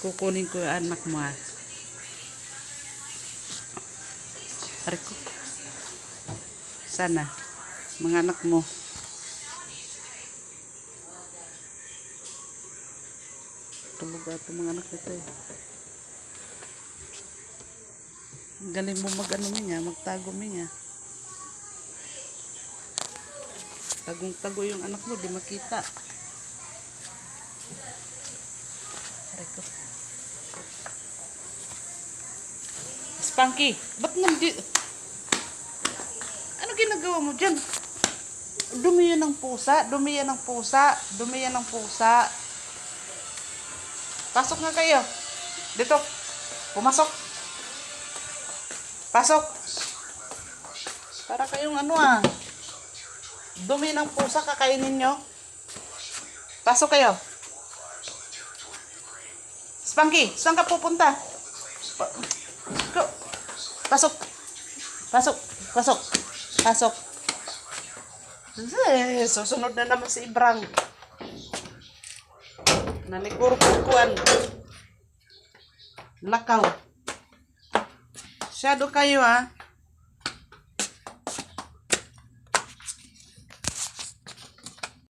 kukunin ko yung anak mo ah. Pare ko. Sana. Mga anak mo. Tulog ato mga anak nito eh. Galing mo mag ano niya, magtago niya. Tagong tago yung anak mo, di makita. Aray ko. Spunky, ba't nandi... Ano ginagawa mo dyan? Dumi yan ng pusa, dumi yan ng pusa, dumi yan ng pusa. Pasok nga kayo. Dito. Pumasok. Pasok. Para kayong ano ah. Dumi ng pusa kakainin nyo. Pasok kayo. Spunky, saan ka pupunta? Pa- Go. Pasok. Pasok. Pasok. Pasok. Eh, susunod na naman si Ibrang. Nanikurkukuan. Lakaw. Shadow kayo ah.